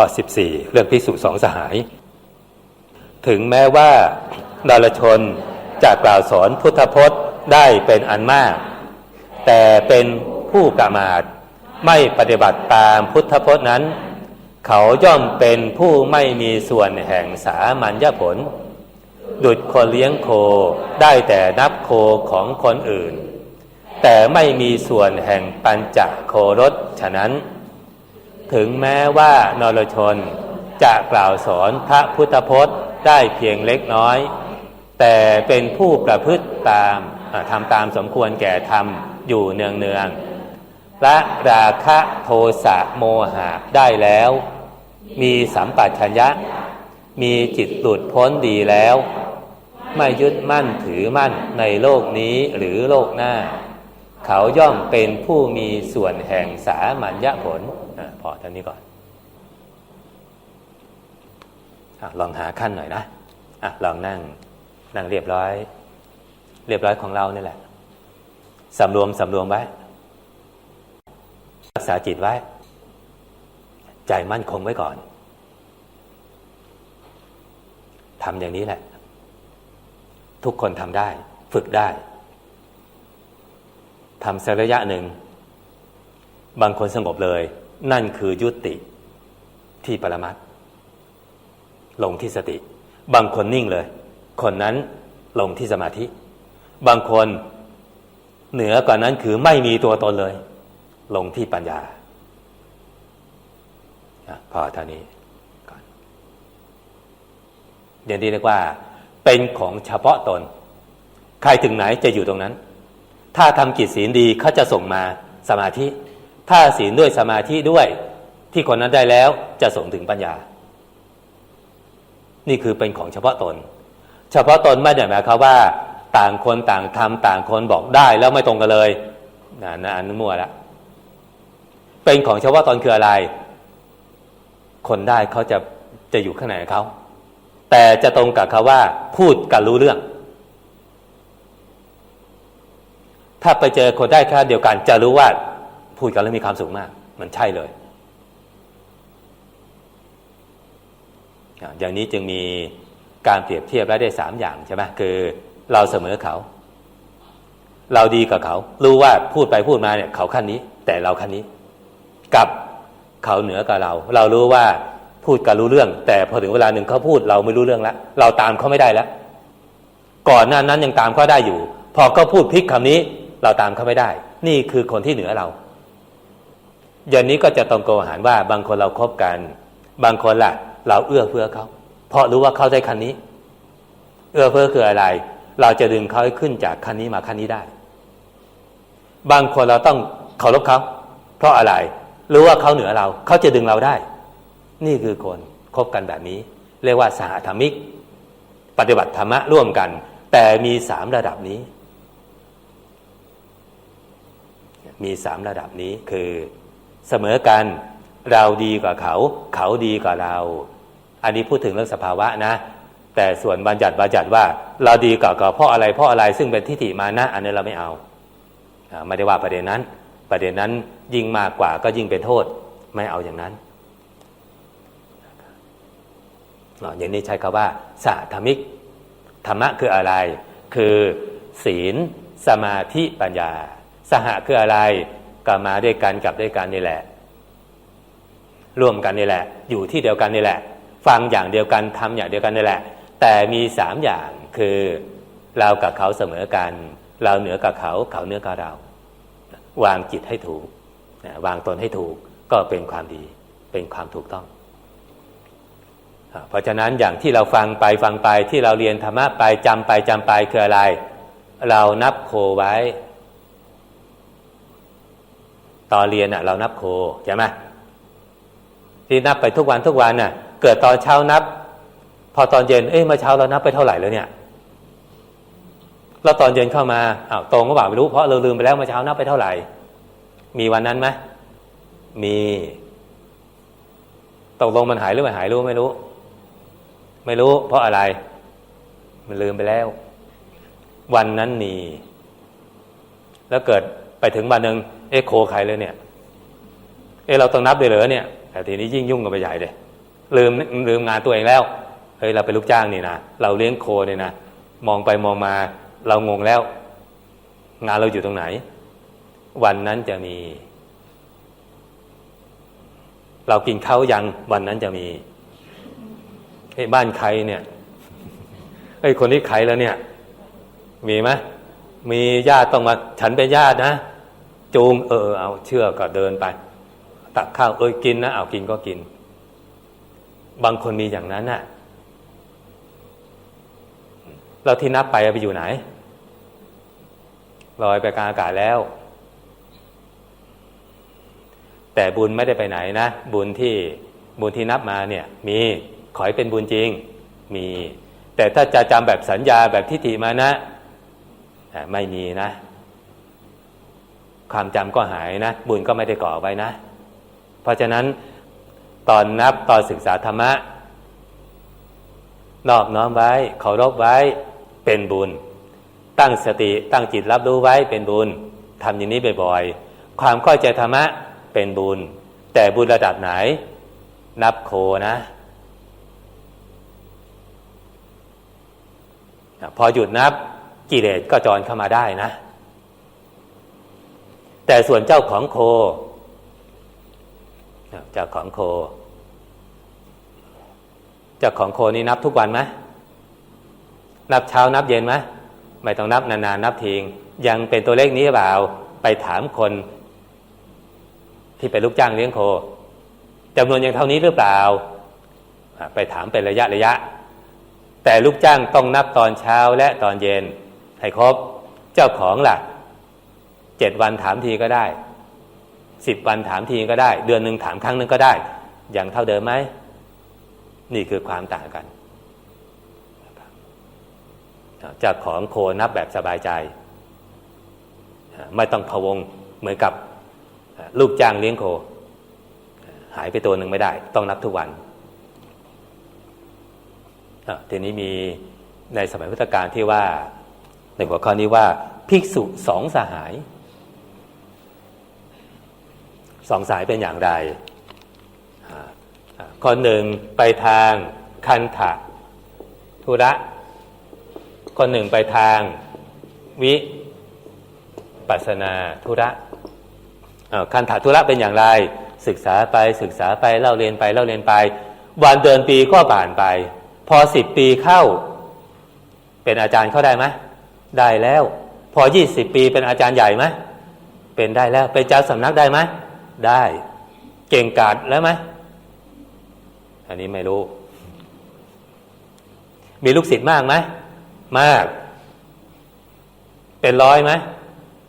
ข้อ 14 เรื่องพิสุสองสหาย ถึงแม้ว่านรชนจะกล่าวสอนพุทธพจน์ได้เป็นอันมาก แต่เป็นผู้กระมาดไม่ปฏิบัติตามพุทธพจน์นั้น เขาย่อมเป็นผู้ไม่มีส่วนแห่งสามัญญผล ดุดคนเลี้ยงโคได้แต่นับโคของคนอื่น แต่ไม่มีส่วนแห่งปัญจโครสฉะนั้น ถึงแม้ว่านรชนจะกล่าวสอนพระพุทธพจน์ได้เพียงเล็กน้อย แต่เป็นผู้ประพฤติตามทำตามสมควรแก่ธรรมอยู่เนืองเนืองและราคะโทสะโมหะได้แล้ว มีสัมปชัญญะ มีจิตหลุดพ้นดีแล้ว ไม่ยึดมั่นถือมั่นในโลกนี้หรือโลกหน้า เขาย่อมเป็นผู้มีส่วนแห่งสามัญญผล อพอเท่านี้ก่อนอลองหาขั้นหน่อยนะอะลองนั่ง นั่งเรียบร้อย เรียบร้อยของเรานี่แหละสำรวมสำรวมไว้ รักษาจิตไว้ ใจมั่นคงไว้ก่อนทำอย่างนี้แหละ ทุกคนทำได้ ฝึกได้ทำสักระยะหนึ่ง บางคนสงบเลย นั่นคือยุติที่ปรมัตลงที่สติ บางคนนิ่งเลย คนนั้นลงที่สมาธิ บางคนเหนือกว่านั้นคือไม่มีตัวตนเลย ลงที่ปัญญาพอเท่านี้ก่อนอย่างนี้เรียกว่า เป็นของเฉพาะตน ใครถึงไหนจะอยู่ตรงนั้น ถ้าทำกิจศีลดีเขาจะส่งมาสมาธิ ถ้าศีลด้วยสมาธิด้วย ที่คนนั้นได้แล้วจะส่งถึงปัญญา นี่คือเป็นของเฉพาะตน เฉพาะตนไม่ได้หมายความว่า ต่างคนต่างทำต่างคนบอกได้แล้วไม่ตรงกันเลยนะนะอันนั้นมั่วละเป็นของเฉพาะตนคืออะไร คนได้เขาจะจะอยู่ข้างในเขาแต่จะตรงกับเขาว่า พูดกันรู้เรื่อง ถ้าไปเจอคนได้แค่เดียวกัน จะรู้ว่า พูดกันแล้วมีความสุขมาก มันใช่เลย อย่างนี้จึงมีการเปรียบเทียบได้ได้สามอย่างใช่ไหมคือเราเสมอเขา เราดีกับเขา รู้ว่าพูดไปพูดมาเนี่ยเขาขั้นนี้ แต่เราขั้นนี้ กับเขาเหนือกับเรา เรารู้ว่าพูดกันรู้เรื่อง แต่พอถึงเวลาหนึ่งเขาพูดเราไม่รู้เรื่องแล้วเราตามเขาไม่ได้แล้วก่อนหน้านั้นยังตามเขาได้อยู่ พอเขาพูดพลิกคำนี้ เราตามเขาไม่ได้ นี่คือคนที่เหนือเรา อย่างนี้ก็จะตรงโกหารว่าบางคนเราครบกัน บางคนล่ะ เราเอื้อเฟื้อเขาเพราะรู้ว่าเขาได้คันนี้ เอื้อเฟื้อคืออะไร เราจะดึงเขาให้ขึ้นจากคันนี้มาคันนี้ได้ บางคนเราต้องเคารพเขาเพราะอะไร รู้ว่าเขาเหนือเรา เขาจะดึงเราได้ นี่คือคนคบกันแบบนี้ เรียกว่าสหธรรมิก ปฏิบัติธรรมะร่วมกัน แต่มีสามระดับนี้ มีสามระดับนี้คือ เสมอกันเราดีกว่าเขา เขาดีกว่าเรา อันนี้พูดถึงเรื่องสภาวะนะ แต่ส่วนบัญญัติบัญญัติว่า เราดีกว่าเขาเพราะอะไรเพราะอะไรซึ่งเป็นทิฏฐิมานะ อันนี้เราไม่เอาไม่ได้ว่าประเด็นนั้น ประเด็นนั้นยิ่งมากกว่าก็ยิ่งเป็นโทษไม่เอาอย่างนั้นอย่างนี้ใช้คาว่าสาธรรมิกธรรมะคืออะไร คือ ศีล สมาธิปัญญา สหะคืออะไร ก็มาด้วยกันกับด้วยกันนี่แหละ ร่วมกันนี่แหละ อยู่ที่เดียวกันนี่แหละ ฟังอย่างเดียวกันทำอย่างเดียวกันนี่แหละ แต่มีสามอย่างคือเรากับเขาเสมอกัน เราเหนือกับเขาเขาเหนือกับเรา วางจิตให้ถูกวางตนให้ถูกก็เป็นความดี เป็นความถูกต้อง เพราะฉะนั้นอย่างที่เราฟังไปฟังไปที่เราเรียนธรรมะไปจำไปจำไปคืออะไร เรานับโคไว้ ตอนเรียนอะ เรานับโคใช่ไหมที่นับไปทุกวันทุกวันน่ะ เกิดตอนเช้านับ พอตอนเย็นเอ้ยเมื่อเช้าเรานับไปเท่าไหร่แล้วเนี่ยแล้วตอนเย็นเข้ามาอ้าวตรงก็บอกไม่รู้เพราะเราลืมไปแล้วเมื่อเช้านับไปเท่าไหร่ มีวันนั้นไหมมีตกลงมันหายหรือไม่หายรู้ไม่รู้ ไม่รู้ เพราะอะไร มันลืมไปแล้ว วันนั้นมีแล้วเกิดไปถึงวันหนึ่ง เอ๊ะโคใครเลยเนี่ย เอ๊ะเราต้องนับเลยเหรอเนี่ย แต่ทีนี้ยิ่งยุ่งกันไปใหญ่เลยลืมลืมงานตัวเองแล้วเฮ้ยเราเป็นลูกจ้างนี่นะเราเลี้ยงโคเนี่ยนะมองไปมองมาเรางงแล้ว งานเราอยู่ตรงไหน วันนั้นจะมี เรากินข้าวยังวันนั้นจะมีไอ้บ้านใครเนี่ยไอ้คนที่ใครแล้วเนี่ย มีไหมมีญาติต้องมา ฉันเป็นญาตินะ จูงเออเอาเชื่อก็เดินไป ตักข้าวเอ้ยกินนะเอากินก็กิน บางคนมีอย่างนั้นน่ะ เราที่นับไปไปอยู่ไหนลอยไปกลางอากาศแล้ว แต่บุญไม่ได้ไปไหนนะ บุญที่บุญที่นับมาเนี่ย มีขอให้เป็นบุญจริง มี แต่ถ้าจะจำแบบสัญญาแบบทิฏฐิมานะไม่มีนะ ความจำก็หายนะ บุญก็ไม่ได้ก่อไว้นะ เพราะฉะนั้นตอนนับตอนศึกษาธรรมะ นอบน้อมไว้เคารพไว้เป็นบุญ ตั้งสติตั้งจิตรับรู้ไว้เป็นบุญทำอย่างนี้บ่อยๆ ความเข้าใจธรรมะเป็นบุญ แต่บุญระดับไหน นับโคนะพอหยุดนับกิเลสก็จรเข้ามาได้นะ แต่ส่วนเจ้าของโค เจ้าของโค เจ้าของโคนี่นับทุกวันไหมนับเช้านับเย็นไหมไม่ต้องนับนานๆนับทิ้งยังเป็นตัวเลขนี้หรือเปล่าไปถามคน ที่เป็นลูกจ้างเลี้ยงโคจำนวนยังเท่านี้หรือเปล่า ไปถามเป็นระยะระยะ แต่ลูกจ้างต้องนับตอนเช้าและตอนเย็นให้ครบ เจ้าของล่ะ เจ็ดวันถามทีก็ได้สิบวันถามทีก็ได้ เดือนหนึ่งถามครั้งหนึ่งก็ได้ อย่างเท่าเดิมไหม นี่คือความต่างกันจากของโคนับแบบสบายใจ ไม่ต้องพะวงเหมือนกับลูกจ้างเลี้ยงโค หายไปตัวหนึ่งไม่ได้ ต้องนับทุกวัน ทีนี้มีในสมัยพุทธกาลที่ว่า ในหัวข้อนี้ว่า ภิกษุสองสหาย สองสายเป็นอย่างไรคนหนึ่งไปทางคันถะธุระคนหนึ่งไปทางวิปัสนาธุระคันถาธุระเป็นอย่างไร ศึกษาไปศึกษาไปเล่าเรียนไปเล่าเรียนไป วันเดือนปีก็ผ่านไป พอสิบปีเข้า เป็นอาจารย์เข้าได้ไหมได้แล้ว พอยี่สิบปีเป็นอาจารย์ใหญ่ไหมเป็นได้แล้วเป็นเจ้าสำนักได้ไหม ได้เก่งกาจแล้วไหมอันนี้ไม่รู้ มีลูกศิษย์มากไหมมาก เป็นร้อยไหม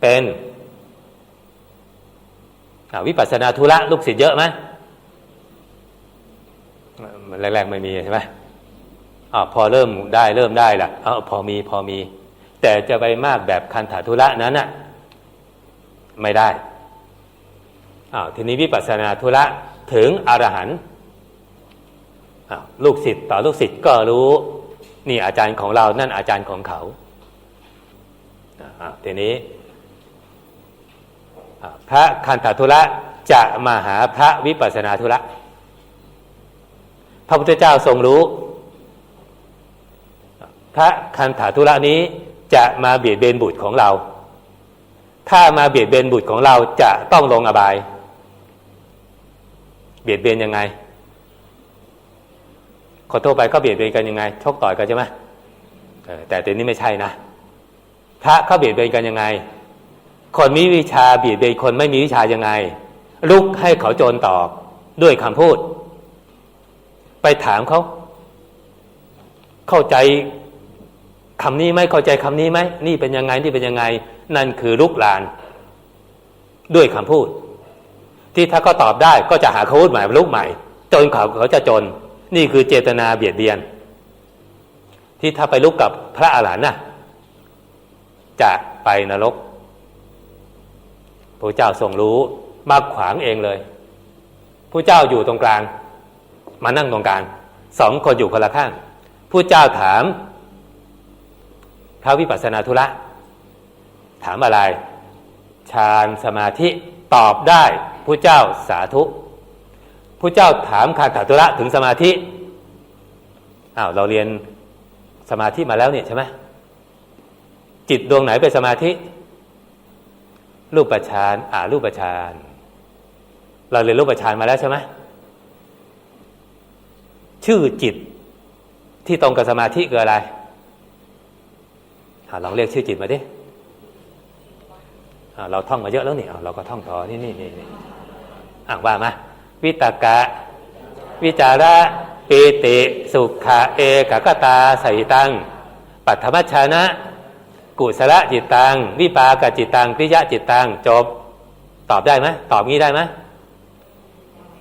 เป็นวิปัสสนาธุระลูกศิษย์เยอะไหมแรกๆไม่มีใช่ไหมอพอเริ่มได้เริ่มได้ละอพอมีพอมี แต่จะไปมากแบบคันถาธุระนั้นน่ะไม่ได้ อ้าวทีนี้วิปัสสนาธุระถึงอรหันต์ลูกศิษย์ต่อลูกศิษย์ก็รู้ นี่อาจารย์ของเรานั่นอาจารย์ของเขาทีนี้พระคันธทุระจะมาหาพระวิปัสนาธุระ พระพุทธเจ้าทรงรู้ พระคันธทุระนี้จะมาเบียดเบนบุตรของเรา ถ้ามาเบียดเบนบุตรของเราจะต้องลงอบาย เบียดเบียนยังไงคนทั่วไปก็เบียดเบียนกันยังไง ชกต่อยกันใช่ไหมแต่ตัวนี้ไม่ใช่นะพระเขาเบียดเบียนกันยังไง คนมีวิชาเบียดเบียนคนไม่มีวิชายังไง ลุกให้เขาโจรตอบด้วยคำพูด ไปถามเขา เข้าใจคำนี้ไหมเข้าใจคำนี้ไหมนี่เป็นยังไงนี่เป็นยังไง นั่นคือลุกลาน ด้วยคำพูด ที่ถ้าเขาตอบได้ก็จะหาคำพูดใหม่ลุกใหม่ จนเขาเขาจะจน นี่คือเจตนาเบียดเบียน ที่ถ้าไปลุกกับพระอาหารหันต์น่ะจะไปนรกพระเจ้าทรงรู้มาขวางเองเลยผู้เจ้าอยู่ตรงกลาง มานั่งตรงกลางสองคนอยู่คนละข้างผู้เจ้าถามพระวิปัสสนาธุระ ถามอะไร ฌานสมาธิ ตอบได้ผู้เจ้าสาธุผู้เจ้าถามคาถาตุระถึงสมาธิอ้าวเราเรียนสมาธิมาแล้วเนี่ยใช่ไหมจิตดวงไหนเป็นสมาธิ รูปประชานอ่ารูปประชานเราเรียนรูปประชานมาแล้วใช่ไหมชื่อจิตที่ตรงกับสมาธิคืออะไรอ่าลองเรียกชื่อจิตมาดิ เราท่องมาเยอะแล้วนี่เราก็ท่องต่อนี่นี่นี่นี่อ่าว่ามาวิตกะ วิจาระปีติสุขะเอกกตาใส่ตัง ปัทมชานะ กุศลจิตตัง วิปากจิตตังพิยะจิตตังจบ ตอบได้ไหมตอบงี้ได้ไหม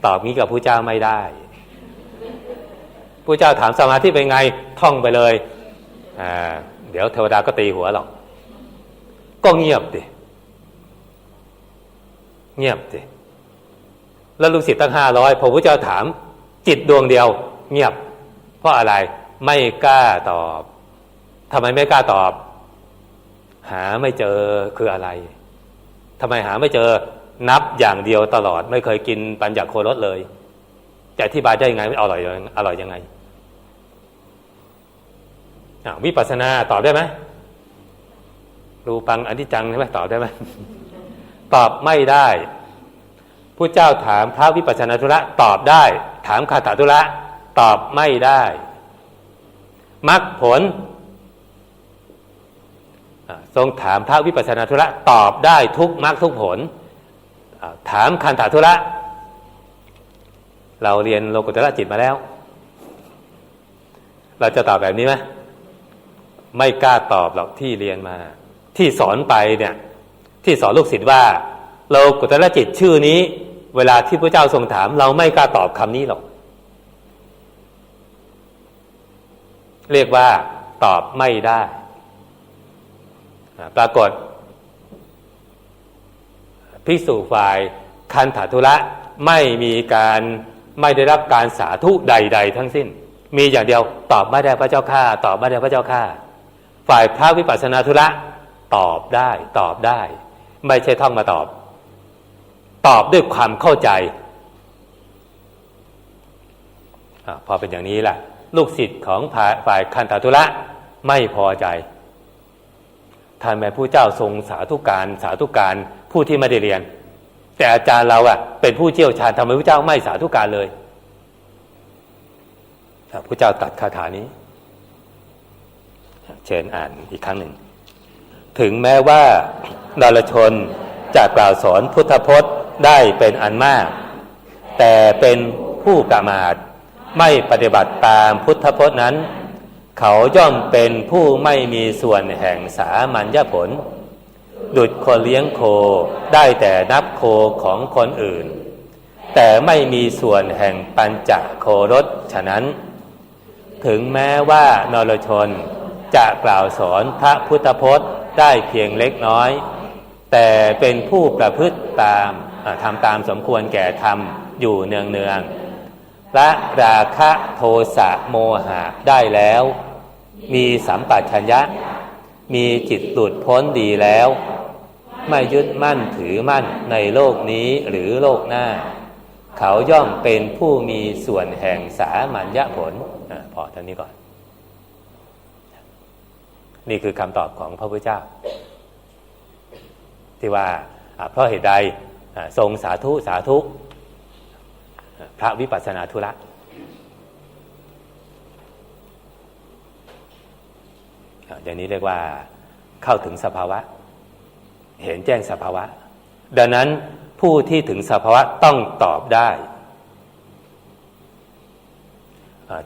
ตอบงี้กับผู้เจ้าไม่ได้ผู้เจ้าถามสมาธิเป็นไงท่องไปเลยอ่าเดี๋ยวเทวดาก็ตีหัวหรอกก็เงียบดิ เงียบดิแล้วลูกศิษย์ตั้งห้าร้อยพอพระเจ้าถาม จิตดวงเดียว เงียบ เพราะอะไรไม่กล้าตอบทำไมไม่กล้าตอบ หาไม่เจอคืออะไรทำไมหาไม่เจอนับอย่างเดียวตลอด ไม่เคยกินปัญญาโครสเลยจะอธิบายได้ยังไงไม่อร่อยอร่อยยังไงวิปัสสนาตอบได้ไหมรูปังอนิจจังใช่ไหมตอบได้ไหม ตอบไม่ได้ผู้เจ้าถามพระวิปัสสนาธุระตอบได้ ถามคาถาธุระตอบไม่ได้มรรคผล ทรงถามพระวิปัสสนาธุระตอบได้ทุกมรรคทุกผล ถามคันถาธุระ เราเรียนโลกุตระจิตมาแล้ว เราจะตอบแบบนี้ไหมไม่กล้าตอบหรอกที่เรียนมา ที่สอนไปเนี่ย ที่สอนลูกศิษย์ว่าโลกุตระจิตชื่อนี้ เวลาที่พระเจ้าทรงถาม เราไม่กล้าตอบคำนี้หรอก เรียกว่าตอบไม่ได้ ปรากฏพิสูจฝ่ายคันถาธุระไม่มีการไม่ได้รับการสาธุใด ๆ ทั้งสิ้น มีอย่างเดียวตอบไม่ได้พระเจ้าข้าตอบไม่ได้พระเจ้าข้าฝ่ายพระวิปัสสนาธุระตอบได้ตอบได้ ไม่ใช่ท่องมาตอบ ตอบด้วยความเข้าใจอพอเป็นอย่างนี้ล่ะ ลูกศิษย์ของฝ่ายคันธทุระไม่พอใจท่านแม่ผู้เจ้าทรงสาธุการสาธุการผู้ที่ไม่ได้เรียน แต่อาจารย์เราอะเป็นผู้เชี่ยวชาญทำไมผู้เจ้าไม่สาธุการเลยพระเจ้าตัดคาถานี้ เชิญอ่านอีกครั้งหนึ่ง ถึงแม้ว่า นรชนจะกล่าวสอนพุทธพจน์ได้เป็นอันมาก แต่เป็นผู้กระมาดไม่ปฏิบัติตามพุทธพจน์นั้น เขาย่อมเป็นผู้ไม่มีส่วนแห่งสามัญญผล ดุดคนเลี้ยงโคได้แต่นับโคของคนอื่น แต่ไม่มีส่วนแห่งปัญจโครสฉะนั้น ถึงแม้ว่านรชนจะกล่าวสอนพระพุทธพจน์ได้เพียงเล็กน้อย แต่เป็นผู้ประพฤติตามทำตามสมควรแก่ธรรมอยู่เนืองเนืองและราคะโทสะโมหะได้แล้ว มีสัมปัชัญญะ มีจิตหลุดพ้นดีแล้ว ไม่ยึดมั่นถือมั่นในโลกนี้หรือโลกหน้า เขาย่อมเป็นผู้มีส่วนแห่งสามัญญผลอพอท่านี้ก่อน นี่คือคำตอบของพระพุทธเจ้า ที่ว่าเพราะเหตุใดทรงสาธุสาธุพระวิปัสสนาธุระอย่างนี้เรียกว่าเข้าถึงสภาวะ เห็นแจ้งสภาวะ ดังนั้นผู้ที่ถึงสภาวะต้องตอบได้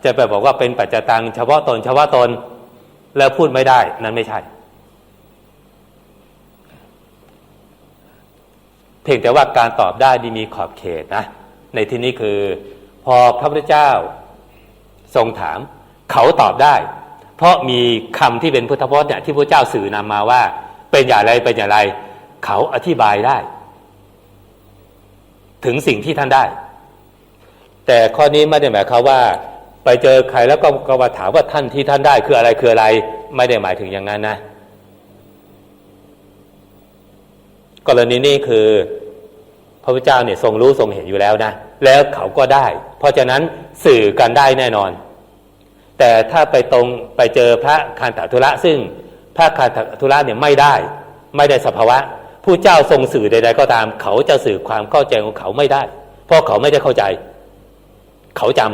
จะไปบอกว่าเป็นปัจจตังเฉพาะตนเฉพาะตน แล้วพูดไม่ได้ นั้นไม่ใช่ เพียงแต่ว่าการตอบได้ดีมีขอบเขตนะในที่นี้คือ พอพระพุทธเจ้าทรงถาม เขาตอบได้ เพราะมีคำที่เป็นพุทธพจน์เนี่ยที่พระเจ้าสื่อนำมาว่า เป็นอย่างไรเป็นอย่างไร เขาอธิบายได้ ถึงสิ่งที่ท่านได้ แต่ข้อนี้ไม่ได้หมายความว่า ไปเจอใครแล้วก็ก็มาถามว่าท่านที่ท่านได้คืออะไรคืออะไร ไม่ได้หมายถึงอย่างนั้นนะ กรณีนี้คือพระพุทธเจ้าเนี่ยทรงรู้ทรงเห็นอยู่แล้วนะ แล้วเขาก็ได้ เพราะฉะนั้นสื่อกันได้แน่นอน แต่ถ้าไปตรงไปเจอพระคันธทุระซึ่งพระคันธทุระเนี่ยไม่ได้ ไม่ได้สภาวะ ผู้เจ้าทรงสื่อใด ๆ ก็ตาม เขาจะสื่อความเข้าใจของเขาไม่ได้ เพราะเขาไม่ได้เข้าใจ เขาจำ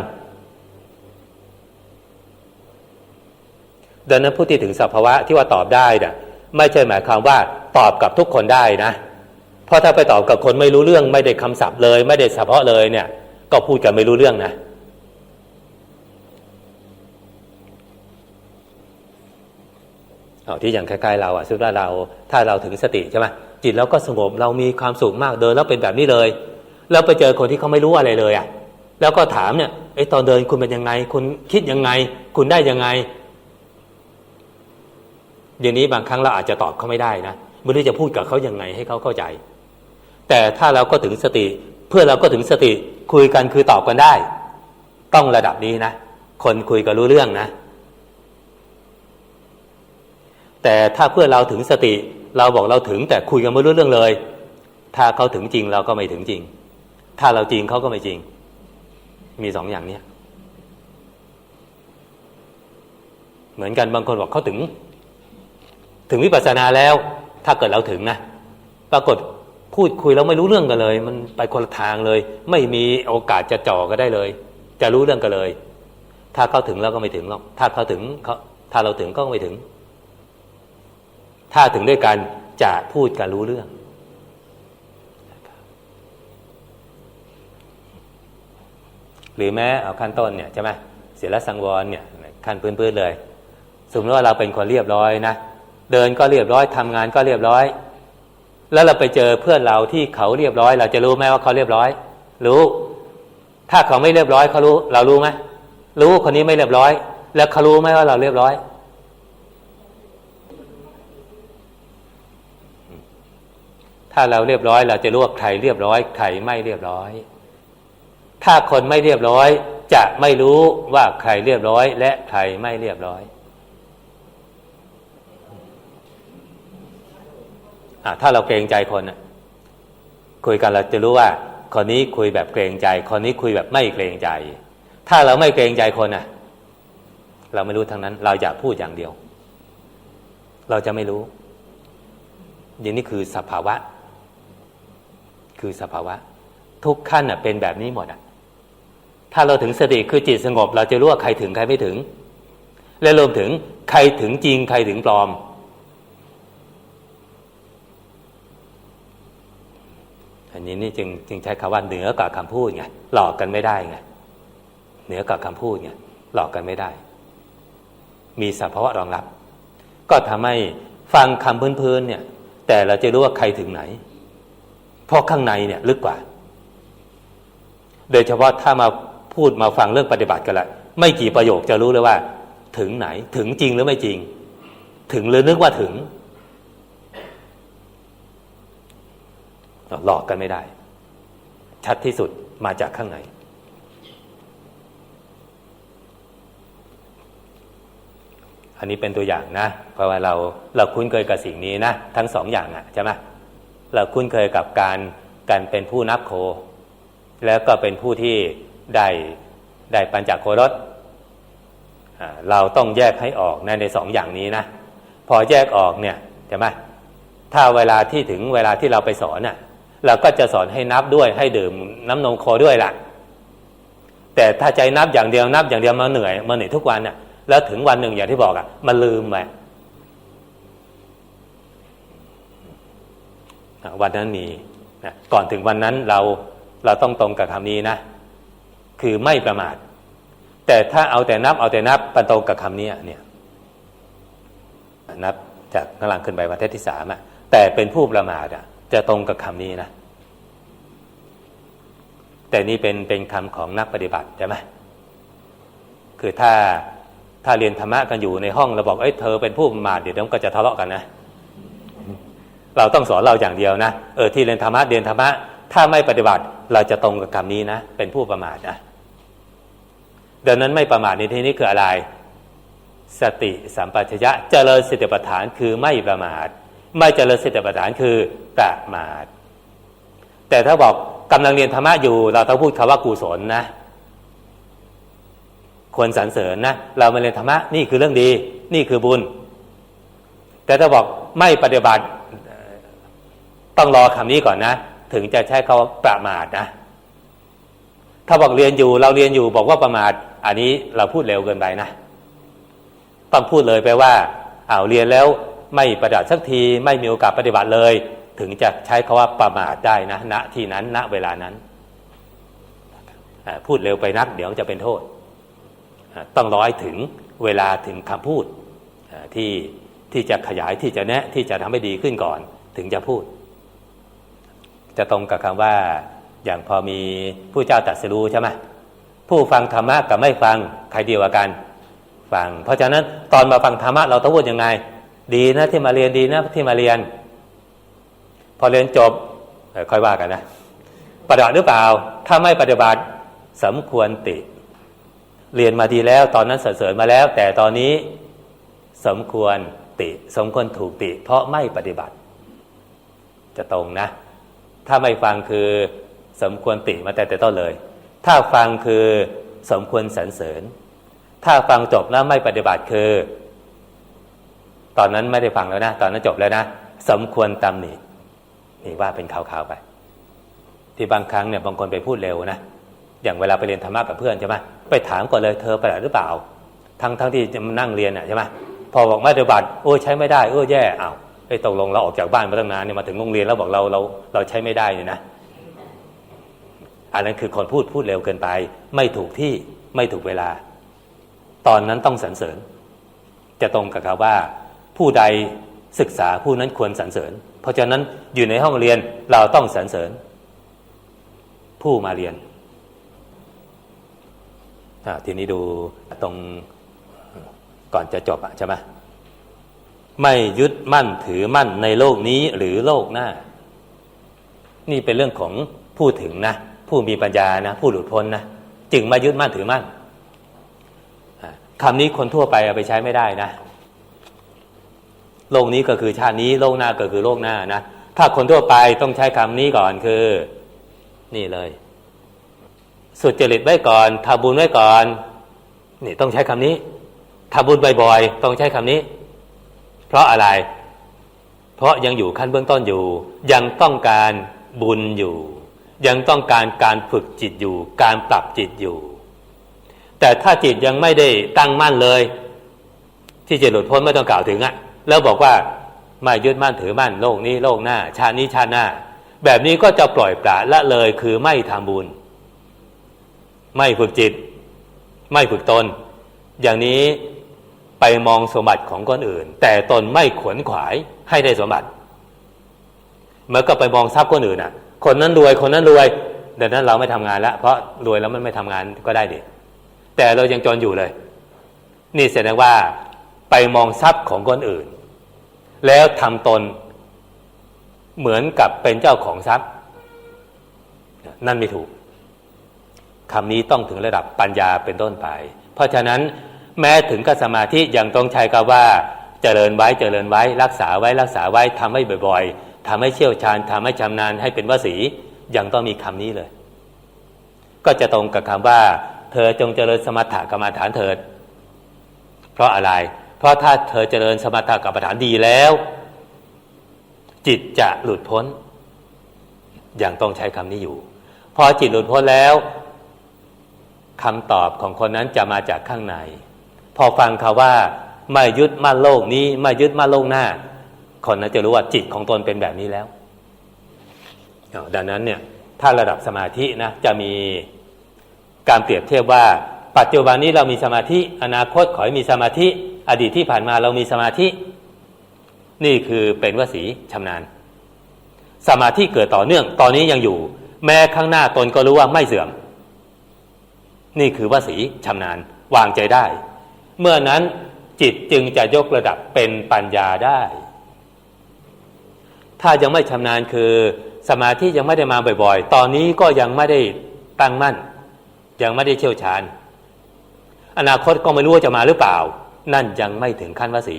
ดังนั้นผู้ที่ถึงสภาวะที่ว่าตอบได้น่ะ ไม่ใช่หมายความว่าตอบกับทุกคนได้นะ เพราะถ้าไปตอบกับคนไม่รู้เรื่อง ไม่ได้คำศัพท์เลย ไม่ได้เฉพาะเลยเนี่ย ก็พูดกันไม่รู้เรื่องนะ เอาที่อย่างคล้ๆเราอะซึ่งว่าเราถ้าเราถึงสติใช่ไหมจิตเราก็สงบเรามีความสุขมากเดินแล้วเป็นแบบนี้เลย แล้วไปเจอคนที่เขาไม่รู้อะไรเลยอะแล้วก็ถามเนี่ยไอ้ตอนเดินคุณเป็นยังไง คุณคิดยังไง คุณได้ยังไง เดี๋ยวนี้บางครั้งเราอาจจะตอบเขาไม่ได้นะไม่รู้จะพูดกับเขายังไงให้เขาเข้าใจ แต่ถ้าเราก็ถึงสติ เพื่อเราก็ถึงสติคุยกันคือตอบกันได้ ต้องระดับนี้นะ คนคุยกันรู้เรื่องนะ แต่ถ้าเพื่อเราถึงสติ เราบอกเราถึงแต่คุยกันไม่รู้เรื่องเลย ถ้าเขาถึงจริงเราก็ไม่ถึงจริง ถ้าเราจริงเขาก็ไม่จริง มีสองอย่างเนี้ยเหมือนกันบางคนบอกเขาถึง ถึงวิปัสสนาแล้ว ถ้าเกิดเราถึงนะ ปรากฏพูดคุยแล้วไม่รู้เรื่องกันเลย มันไปคนละทางเลย ไม่มีโอกาสจะจ่อก็ได้เลย จะรู้เรื่องกันเลย ถ้าเขาถึงแล้วก็ไม่ถึงหรอกถ้าเขาถึงเขาถ้าเราถึงก็ไม่ถึง ถ้าถึงด้วยกันจะพูดกันรู้เรื่องหรือแม้เอาขั้นต้นเนี่ยใช่ไหมเสียละสังวรเนี่ยขั้นพื้นๆเลย สมมติว่าเราเป็นคนเรียบร้อยนะ เดินก็เรียบร้อยทำงานก็เรียบร้อย แล้วเราไปเจอเพื่อนเราที่เขาเรียบร้อย เราจะรู้ไหมว่าเขาเรียบร้อย รู้ ถ้าเขาไม่เรียบร้อยเขารู้ เรารู้ไหมรู้คนนี้ไม่เรียบร้อย แล้วเขารู้ไหมว่าเราเรียบร้อยถ้าเราเรียบร้อยเราจะรู้ว่าใครเรียบร้อยใครไม่เรียบร้อย ถ้าคนไม่เรียบร้อย จะไม่รู้ว่าใครเรียบร้อย และใครไม่เรียบร้อย ถ้าเราเกรงใจคนคุยกันเราจะรู้ว่า คนนี้คุยแบบเกรงใจ คนนี้คุยแบบไม่เกรงใจ ถ้าเราไม่เกรงใจคนน่ะ เราไม่รู้ทั้งนั้น เราอยากพูดอย่างเดียว เราจะไม่รู้อย่นี้คือสภาวะ คือสภาวะ ทุกขั้นอะ เป็นแบบนี้หมดอะ ถ้าเราถึงสติคือจิตสงบ เราจะรู้ว่าใครถึงใครไม่ถึง และรวมถึงใครถึงจริงใครถึงปลอม อันนี้นี่จึงจึงใช้คำว่าเหนือกว่าคำพูดไงหลอกกันไม่ได้ไงเหนือกว่าคำพูดไงหลอกกันไม่ได้ มีสภาวะรองรับ ก็ทำให้ฟังคำพื้นๆเนี่ย แต่เราจะรู้ว่าใครถึงไหน เพราะข้างในเนี่ยลึกกว่า โดยเฉพาะถ้ามาพูดมาฟังเรื่องปฏิบัติกันละไม่กี่ประโยคจะรู้เลยว่า ถึงไหนถึงจริงหรือไม่จริง ถึงหรือนึกว่าถึง หลอกกันไม่ได้ ชัดที่สุดมาจากข้างในอันนี้เป็นตัวอย่างนะ เพราะว่าเราเราคุ้นเคยกับสิ่งนี้นะ ทั้งสองอย่างอะใช่ไหมเราคุ้นเคยกับการการเป็นผู้นับโค แล้วก็เป็นผู้ที่ได้ได้ปัญจโครสเราต้องแยกให้ออกนะในสองอย่างนี้นะ พอแยกออกเนี่ยใช่ไหมถ้าเวลาที่ถึงเวลาที่เราไปสอนน่ะ เราก็จะสอนให้นับด้วยให้ดื่มน้ำนมโคด้วยล่ะ แต่ถ้าใจนับอย่างเดียวนับอย่างเดียวมาเหนื่อยมาเหนื่อยทุกวันน่ะแล้วถึงวันหนึ่งอย่างที่บอกอะ่ะมันลืมไปวันนั้นมีนะก่อนถึงวันนั้นเราเราต้องตรงกับคำนี้นะ คือไม่ประมาท แต่ถ้าเอาแต่นับเอาแต่นับปันตรงกับคำนี้เนี่ยนับจากข้างล่างขึ้นไปวันที่สามอะแต่เป็นผู้ประมาทอะ จะตรงกับคำนี้นะ แต่นี่เป็นเป็นคำของนักปฏิบัติใช่ไหมคือถ้าถ้าเรียนธรรมะกันอยู่ในห้องเราบอกเอ้ยเธอเป็นผู้ประมาทเดี๋ยวมันก็จะทะเลาะกันนะ เราต้องสอนเราอย่างเดียวนะเออที่เรียนธรรมะเรียนธรรมะถ้าไม่ปฏิบัติเราจะตรงกับคำนี้นะ เป็นผู้ประมาทนะดังนั้นไม่ประมาทในที่นี้คืออะไร สติสัมปชัญญะเจริญสติปัฏฐานคือไม่ประมาท ไม่เจริญสติปัฏฐานคือประมาท แต่ถ้าบอกกำลังเรียนธรรมะอยู่ เราต้องพูดคำว่ากุศลนะควรสรรเสริญนะเรามาเรียนธรรมะนี่คือเรื่องดี นี่คือบุญ แต่ถ้าบอกไม่ปฏิบัติต้องรอคำนี้ก่อนนะ ถึงจะใช้คาว่าประมาทนะถ้าบอกเรียนอยู่เราเรียนอยู่บอกว่าประมาท อันนี้เราพูดเร็วเกินไปนะต้องพูดเลยไปว่าเอาเรียนแล้ว ไม่ปฏิบัติสักทีไม่มีโอกาสปฏิบัติเลย ถึงจะใช้คาว่าประมาทได้นะณที่นั้นณเวลานั้น พูดเร็วไปนัก เดี๋ยวจะเป็นโทษ ต้องร้อยถึงเวลาถึงคำพูดที่ที่จะขยายที่จะแนะที่จะทำให้ดีขึ้นก่อน ถึงจะพูด จะตรงกับคำว่าอย่างพอมีผู้เจ้าตัดสรู้ใช่ไหมผู้ฟังธรรมะกับไม่ฟังใครเดียวกันฟัง เพราะฉะนั้นตอนมาฟังธรรมะเราต้องพูดยังไง ดีนะที่มาเรียนดีนะที่มาเรียน พอเรียนจบค่อยว่ากันนะปฏิบัติหรือเปล่า ถ้าไม่ปฏิบัติสมควรติ เรียนมาดีแล้วตอนนั้นสรรเสริญมาแล้ว แต่ตอนนี้สมควรติ สมควรถูกติ เพราะไม่ปฏิบัติ จะตรงนะ ถ้าไม่ฟังคือสมควรติมาแต่แต่ต้นเลย ถ้าฟังคือสมควรสรรเสริญ ถ้าฟังจบแล้วไม่ปฏิบัติคือ อนนั้นไม่ได้ฟังแล้วนะ ตอนนั้นจบแล้วนะ สมควรตำหนินี่ว่าเป็นข่าวๆไป ที่บางครั้งเนี่ยบางคนไปพูดเร็วนะอย่างเวลาไปเรียนธรรมะกับเพื่อนใช่ไหมไปถามก่อนเลยเธอปฏิบัติหรือเปล่า ทั้งทั้งที่จะนั่งเรียนอะใช่ไหมพอบอกไม่ปฏิบัติโอ้ใช้ไม่ได้โอ้แย่อ้าวไอ้ตกลงเราออกจากบ้านมาตั้งนานเนี่ยมาถึงโรงเรียนแล้วบอกเราเราเราใช้ไม่ได้เนี่ยนะอันนั้นคือคนพูดพูดเร็วเกินไป ไม่ถูกที่ไม่ถูกเวลา ตอนนั้นต้องสรรเสริญ จะตรงกับคำว่า ผู้ใดศึกษาผู้นั้นควรสรรเสริญ เพราะฉะนั้นอยู่ในห้องเรียนเราต้องสรรเสริญ ผู้มาเรียนทีนี้ดูตรงก่อนจะจบอะใช่ไหมไม่ยึดมั่นถือมั่นในโลกนี้หรือโลกหน้า นี่เป็นเรื่องของผู้ถึงนะ ผู้มีปัญญานะ ผู้หลุดพ้นนะจึงมายึดมั่นถือมั่นคำนี้คนทั่วไปเอาไปใช้ไม่ได้นะ โลกนี้ก็คือชาตินี้โลกหน้าก็คือโลกหน้านะถ้าคนทั่วไปต้องใช้คำนี้ก่อนคือ นี่เลย สุดจริตไว้ก่อนทำบุญไว้ก่อน นี่ต้องใช้คำนี้ทำบุญบ่อยๆต้องใช้คำนี้ เพราะอะไร เพราะยังอยู่ขั้นเบื้องต้นอยู่ ยังต้องการบุญอยู่ ยังต้องการการฝึกจิตอยู่ การปรับจิตอยู่ แต่ถ้าจิตยังไม่ได้ตั้งมั่นเลย ที่จะหลุดพ้นไม่ต้องกล่าวถึงอะ แล้วบอกว่าไม่ยึดมั่นถือมั่นโลกนี้โลกหน้า ชาตินี้ชาติหน้า แบบนี้ก็จะปล่อยปละละเลยคือไม่ทำบุญ ไม่ฝึกจิต ไม่ฝึกตน อย่างนี้ไปมองสมบัติของคนอื่น แต่ตนไม่ขวนขวายให้ได้สมบัติเมื่อก็ไปมองทรัพย์คนอื่นอะ คนนั้นรวยคนนั้นรวยดังนั้นเราไม่ทำงานแล้วเพราะรวยแล้วมันไม่ทำงานก็ได้ดิแต่เรายังจนอยู่เลย นี่แสดงว่า ไปมองทรัพย์ของคนอื่น แล้วทำตนเหมือนกับเป็นเจ้าของทรัพย์ นั่นไม่ถูกคำนี้ต้องถึงระดับปัญญาเป็นต้นไป เพราะฉะนั้นแม้ถึงกับสมาธิยังต้องใช้คำว่าเจริญไว้เจริญไว้ รักษาไว้รักษาไว้ทำให้บ่อยๆทำให้เชี่ยวชาญทำให้ชำนาญให้เป็นวสียังต้องมีคำนี้เลย ก็จะตรงกับคำว่า เธอจงเจริญสมถกรรมฐานเถิด เพราะอะไร เพราะถ้าเธอเจริญสมถกรรมฐานดีแล้ว จิตจะหลุดพ้น อย่างต้องใช้คำนี้อยู่ พอจิตหลุดพ้นแล้วคำตอบของคนนั้นจะมาจากข้างใน พอฟังคาว่า ไม่ยึดมั่นโลกนี้ ไม่ยึดมั่นโลกหน้า คนนั้นจะรู้ว่าจิตของตนเป็นแบบนี้แล้ว ดังนั้นเนี่ยถ้าระดับสมาธินะจะมีการเปรียบเทียบว่า ปัจจุบันนี้เรามีสมาธิ อนาคตขอให้มีสมาธิ อดีตที่ผ่านมาเรามีสมาธิ นี่คือเป็นวสีชำนาญ สมาธิเกิดต่อเนื่อง ตอนนี้ยังอยู่ แม้ข้างหน้าตนก็รู้ว่าไม่เสื่อม นี่คือวสีชำนาญวางใจได้ เมื่อนั้นจิตจึงจะยกระดับเป็นปัญญาได้ ถ้ายังไม่ชำนาญคือ สมาธิยังไม่ได้มาบ่อยๆ ตอนนี้ก็ยังไม่ได้ตั้งมั่น ยังไม่ได้เชี่ยวชาญ อนาคตก็ไม่รู้ว่าจะมาหรือเปล่า นั่นยังไม่ถึงขั้นวสี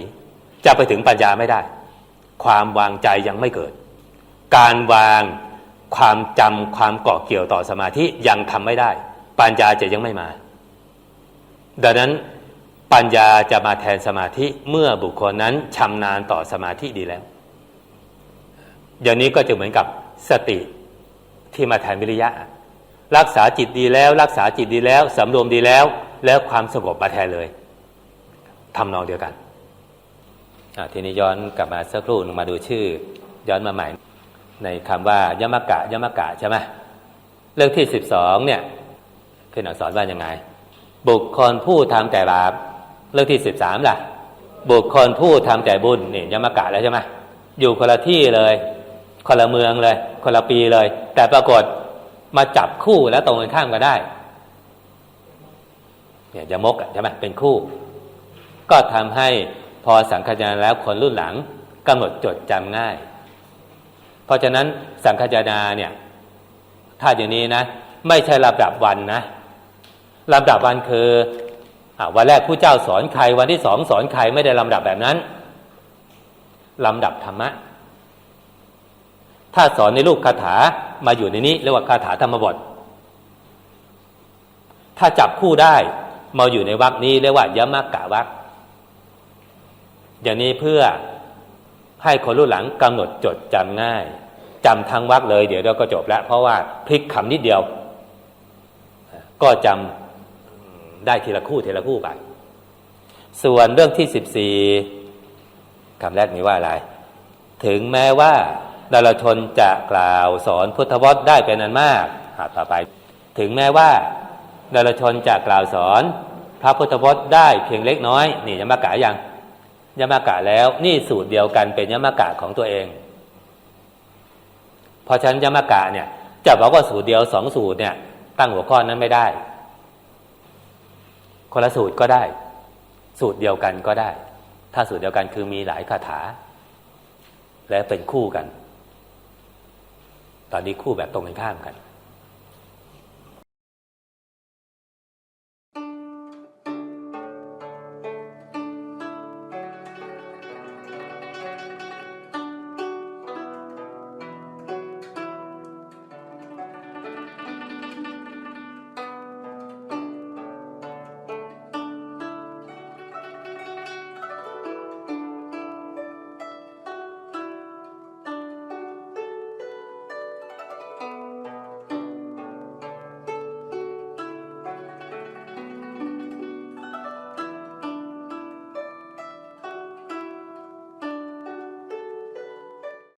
จะไปถึงปัญญาไม่ได้ ความวางใจยังไม่เกิด การวางความจำความเกาะเกี่ยวต่อสมาธิยังทำไม่ได้ ปัญญาจะยังไม่มา ดังนั้นปัญญาจะมาแทนสมาธิเมื่อบุคคลนั้นชำนาญต่อสมาธิดีแล้วอย่างนี้ก็จะเหมือนกับสติที่มาแทนวิริยะ รักษาจิตดีแล้ว รักษาจิตดีแล้วสำรวมดีแล้ว แล้วความสงบมาแทนเลย ทำนองเดียวกันอะทีนี้ย้อนกลับมาสักครู่นึ่งมาดูชื่อ ย้อนมาใหม่ ในคำว่ายมกะยมกะใช่ไหมเรื่องที่สิบสองเนี่ยขึ้นอักษรว่ายังไง บุคคลผู้ทำแต่บาปเรื่องที่สิบสามล่ะ บุคคลผู้ทำแต่บุญนี่ยมกะแล้วใช่ไหมอยู่คนละที่เลย คนละเมืองเลย คนละปีเลย แต่ปรากฏมาจับคู่แล้วตรงกันข้ามกันได้ เนี่ยยมกใช่ไหมเป็นคู่ ก็ทำให้พอสังขยาแล้วคนรุ่นหลังกำหนดจดจำง่าย เพราะฉะนั้นสังขยาเนี่ยถ้าอย่างนี้นะ ไม่ใช่ลำดับวันนะลำดับวันคืออวันแรกผู้เจ้าสอนใครวันที่สองสอนใครไม่ได้ลำดับแบบนั้นลำดับธรรมะ ถ้าสอนในรูปคาถามาอยู่ในนี้เรียกว่าคาถาธรรมบท ถ้าจับคู่ได้มาอยู่ในวรรคนี้เรียกว่ายมกะวรรค อย่างนี้เพื่อให้คนรุ่นหลังกำหนดจดจำง่ายจำทั้งวรรคเลย เดี๋ยวเราก็จบแล้ว เพราะว่าพลิกคำนิดเดียว ก็จำได้ทีละคู่ทีละคู่ไป ส่วนเรื่องที่สิบสี่คำแรกนี้ว่าอะไร ถึงแม้ว่าดารชนจะกล่าวสอนพุทธวจน์ได้เป็นอันมากหาต่อไป ถึงแม้ว่าดารชนจะกล่าวสอน พระพุทธวจน์ได้เพียงเล็กน้อย นี่ยมากะยัง ยมากะแล้ว นี่สูตรเดียวกันเป็นยมากะของตัวเองพราะฉะนั้นยมากะเนี่ยจะบอกว่าสูตรเดียวสองสูตรเนี่ย ตั้งหัวข้อนั้นไม่ได้ คนละสูตรก็ได้ สูตรเดียวกันก็ได้ ถ้าสูตรเดียวกันคือมีหลายคาถา และเป็นคู่กัน ตอนนี้คู่แบบตรงกันข้ามกัน